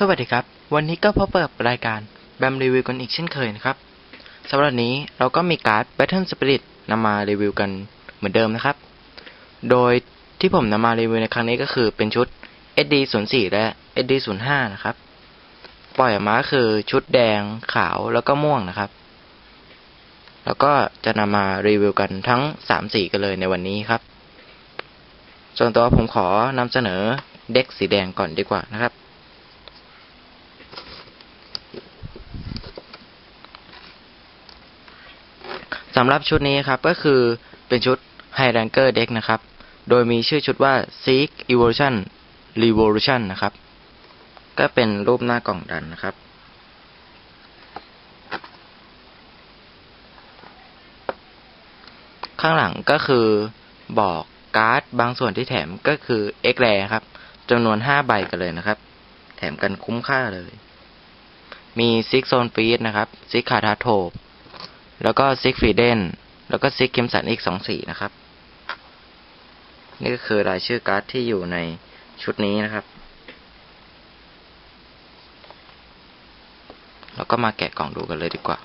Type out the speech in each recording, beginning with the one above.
สวัสดีครับ วันนี้ก็พบกับรายการแบมรีวิวกันอีกเช่นเคยนะครับสำหรับนี้เราก็มีการ์ด Battle Spirit นำมารีวิวกันเหมือนเดิมนะครับ โดยที่ผมนำมารีวิวในครั้งนี้ก็คือเป็นชุด SD 0 4 และ SD 0 5 นะครับ ปล่อยออกมาคือชุดแดงขาวแล้วก็ม่วงนะครับ แล้วก็จะนำมารีวิวกันทั้ง 3 สีกันเลยในวันนี้ครับ ส่วนตัวผมขอนำเสนอเด็กสีแดงก่อนดีกว่านะครับ สำหรับชุดนี้ครับก็คือเป็นชุด High Ranker Deck นะครับ โดยมีชื่อชุดว่า Seek Evolution Revolution นะครับ ก็เป็นรูปหน้ากล่องดันนะครับ ข้างหลังก็คือบอกการ์ดบางส่วนที่แถมก็คือ X r a ครับจำนวน 5 ใบกันเลยนะครับ แถมกันคุ้มค่าเลย มีซิกโซนฟีดนะครับซิกคาทาโทบ แล้วก็ซิกฟีเดนแล้วก็ซิกเคมสันอีกสองสีนะครับ นี่ก็คือรายชื่อการ์ดที่อยู่ในชุดนี้นะครับ แล้วก็มาแกะกล่องดูกันเลยดีกว่า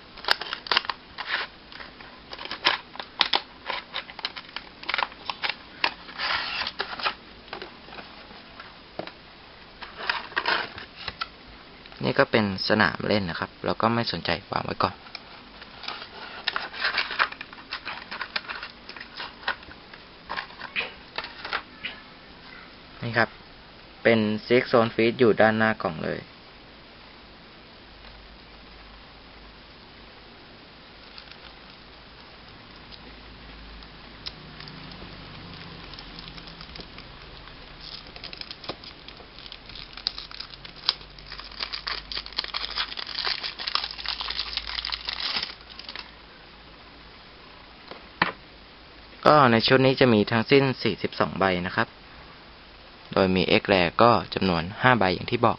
นี่ก็เป็นสนามเล่นนะครับเราก็ไม่สนใจวางไว้ก่อน นี่ครับ เป็นซิกโซนฟีดอยู่ด้านหน้ากล่องเลย ก็ในชุดนี้จะมีทั้งสิ้น 42 ใบนะครับ โดยมี X แรก็จำนวน 5 ใบอย่างที่บอก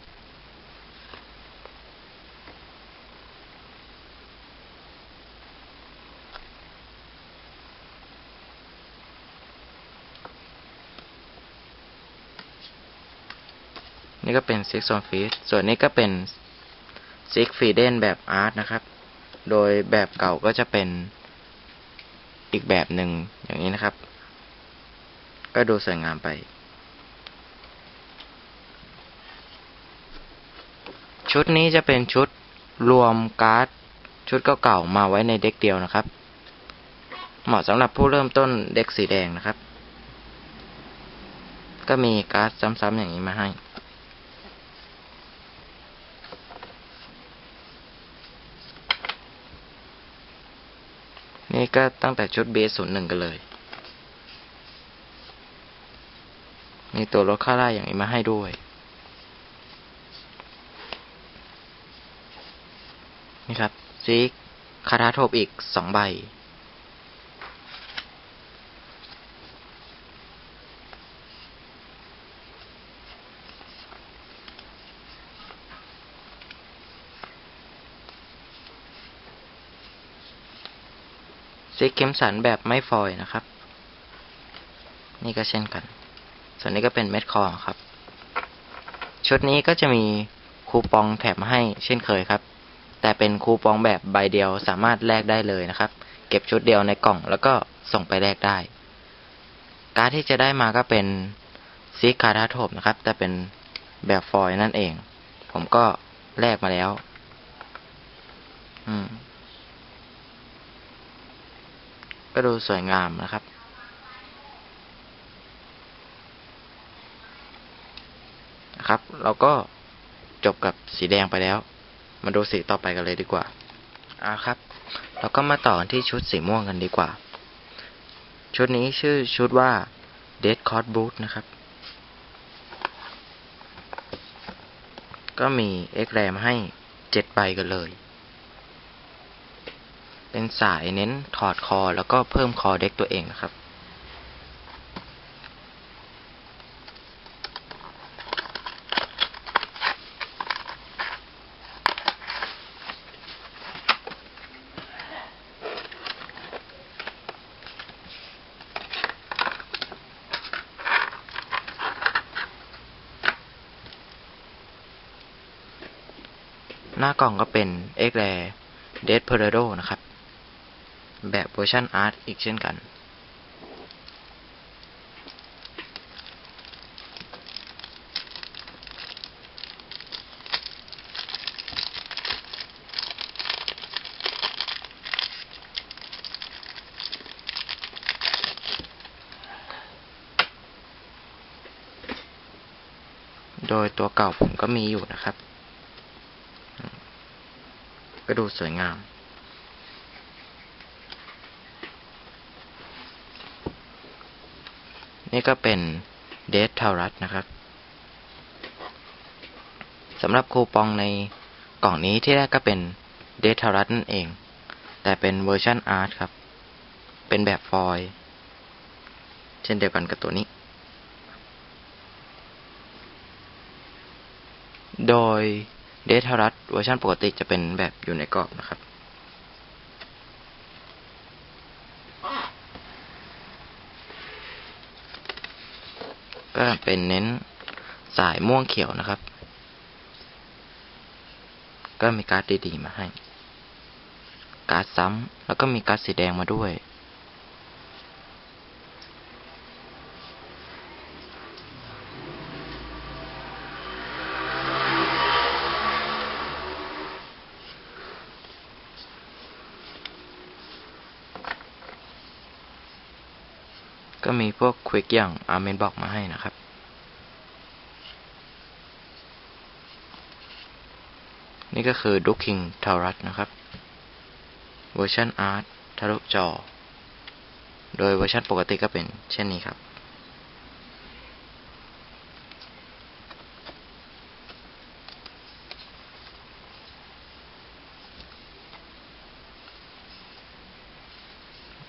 นี่ก็เป็น Six on Feed ส่วนนี้ก็เป็น Six f e e d e n แบบอาร์ตนะครับ โดยแบบเก่าก็จะเป็นอีกแบบหนึ่งอย่างนี้นะครับ ก็ดูสวยงามไป ชุดนี้จะเป็นชุดรวมการ์ดชุดเก่าๆมาไว้ในเด็กเดียวนะครับ เหมาะสำหรับผู้เริ่มต้นเด็กสีแดงนะครับ ก็มีการ์ดซ้ำๆอย่างนี้มาให้ นี่ก็ตั้งแต่ชุดเบสศูนย์หนึ่งกันเลย มีตัวลดค่าไล่อย่างนี้มาให้ด้วย นี่ครับซิกคาถาโทบอีกสองใบ ซิกเข็มสันแบบไม่ฟอยนะครับ นี่ก็เช่นกัน ส่วนนี้ก็เป็นเม็ดคอครับ ชุดนี้ก็จะมีคูปองแถมให้เช่นเคยครับ แต่เป็นคูปองแบบใบเดียวสามารถแลกได้เลยนะครับ เก็บชุดเดียวในกล่องแล้วก็ส่งไปแลกได้ การที่จะได้มาก็เป็นซิกคาราโทบนะครับ แต่เป็นแบบฟอยล์นั่นเอง ผมก็แลกมาแล้ว อืม ก็ดูสวยงามนะครับนะครับ เราก็จบกับสีแดงไปแล้ว มาดูสีต่อไปกันเลยดีกว่าอ่าครับ เราก็มาต่อที่ชุดสีม่วงกันดีกว่า ชุดนี้ชื่อชุดว่า Dead Card Boot นะครับ ก็มี X RAM ให้เจ็ดใบกันเลย เป็นสายเน้นถอดคอแล้วก็เพิ่มคอเด็กตัวเองนะครับ น หน้ากล่องก็เป็น x r a r d e s p e r a d o นะครับ แบบเวอร์ชันอาร์ตอีกเช่นกัน โดยตัวเก่าผมก็มีอยู่นะครับ ก็ดูสวยงาม นี่ก็เป็นเดททารัสนะครับสำหรับคูปองในกล่องนี้ที่แรกก็เป็นเดททารัสนั่นเอง แต่เป็นเวอร์ชันอาร์ตครับ เป็นแบบฟอยล์เช่นเดียวกันกับตัวนี้ โดย เดทารัสเวอร์ชันปกติจะเป็นแบบอยู่ในกรอบนะครับ ก็เป็นเน้นสายม่วงเขียวนะครับ ก็มีการ์ดดีๆมาให้ การ์ดซ้ำแล้วก็มีการ์ดสีแดงมาด้วย ก็มีพวกควิกอย่างอาร์เมนบอกมาให้นะครับ นี่ก็คือดูคิงทารัสนะครับ เวอร์ชันอาร์ตทะลุจอ โดยเวอร์ชันปกติก็เป็นเช่นนี้ครับ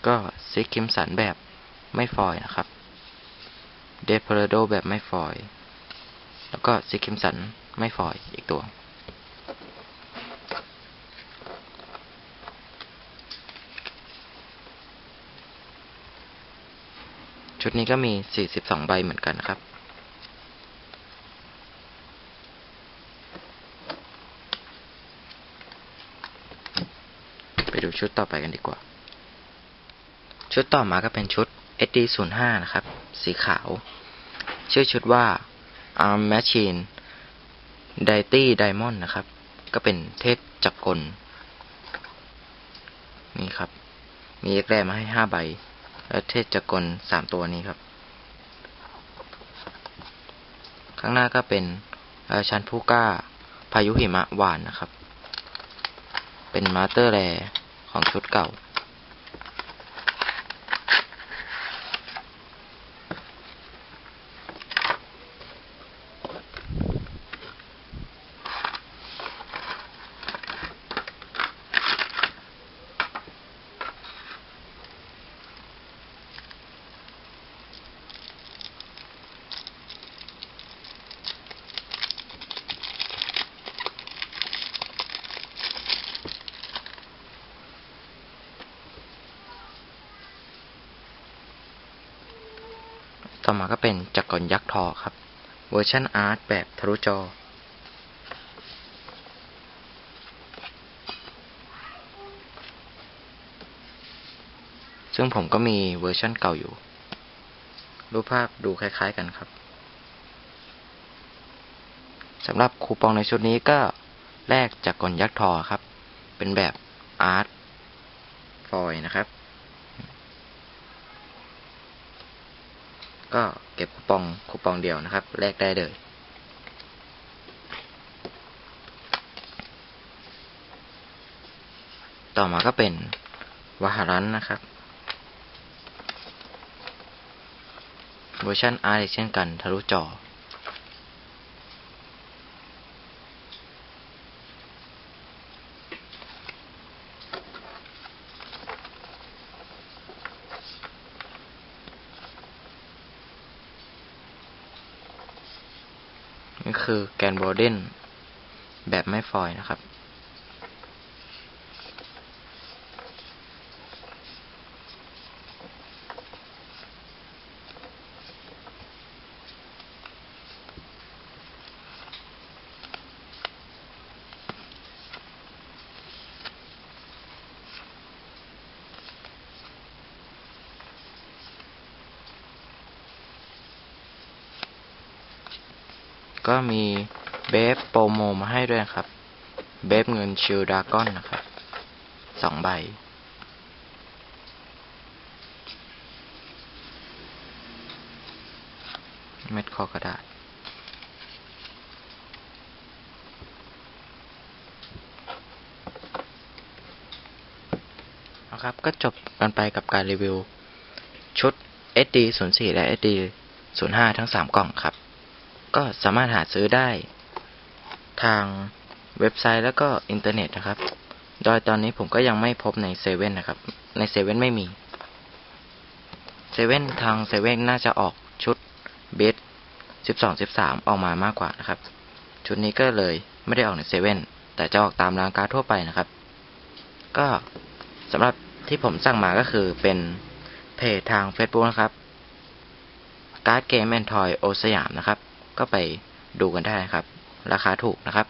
ก็ซิกคิมสันแบบ ไม่ฟอยนะครับเดฟเพลโดแบบไม่ฟอย แล้วก็ซิกคิมสันไม่ฟอยอีกตัว ชุดนี้ก็มี 42 ใบเหมือนกันครับ ไปดูชุดต่อไปกันดีกว่า ชุดต่อมาก็เป็นชุด SD05 นะครับ สีขาว ชื่อชุดว่า Arm Machine d i t y Diamond นะครับ ก็เป็นเทพจักรกล นี่ครับ มีเอกแรมาให้ 5 ใบ และเทพจักรกล 3 ตัวนี้ครับ ข้างหน้าก็เป็นราชันผู้กล้าพายุหิมะหวานนะครับ เป็นมาสเตอร์แรของชุดเก่า ต่อมาก็เป็นจักรกลยักษ์ทอครับ เวอร์ชันอาร์ตแบบทะลุจอ ซึ่งผมก็มีเวอร์ชันเก่าอยู่ รูปภาพดูคล้ายๆกันครับสำหรับคูปองในชุดนี้ก็แลกจากกลยักษ์ทอครับ เป็นแบบอาร์ตฟอยนะครับ ก็เก็บคูปองคูปองเดียวนะครับแลกได้เลยต่อมาก็เป็นวาหารันนะครับเวอร์ชันอาร์เช่นกันทะลุจอ นี่คือแกนโบเดนแบบไม่ฟอยนะครับ ก ก็มีเบฟโปรโมมาให้ด้วยนะครับ เบฟเงินชิลดากอนนะครับสองใบ เม็ดคอกระดาษ นะครับ ก็จบกันไปกับการรีวิว ชุด SD 0 4 และ SD 0 5 ทั้ง 3 กล่องครับ ก็สามารถหาซื้อได้ ทางเว็บไซต์แล้วก็อินเทอร์เน็ตนะครับ โดยตอนนี้ผมก็ยังไม่พบในเซเว่นนะครับ ในเซเว่นไม่มีเซเว่นทางเซเว่นน่าจะออกชุดเบส12 13ออกมามากกว่านะครับ ชุดนี้ก็เลยไม่ได้ออกในเซเว่นแต่จะออกตามร้านค้าทั่วไปนะครับ ก็สำหรับที่ผมสั่งมาก็คือเป็นเพจทาง Facebook นะครับ การ์ดเกมแอนทอยโอสยามนะครับ ก็ไปดูกันได้นะครับ ราคาถูกนะครับ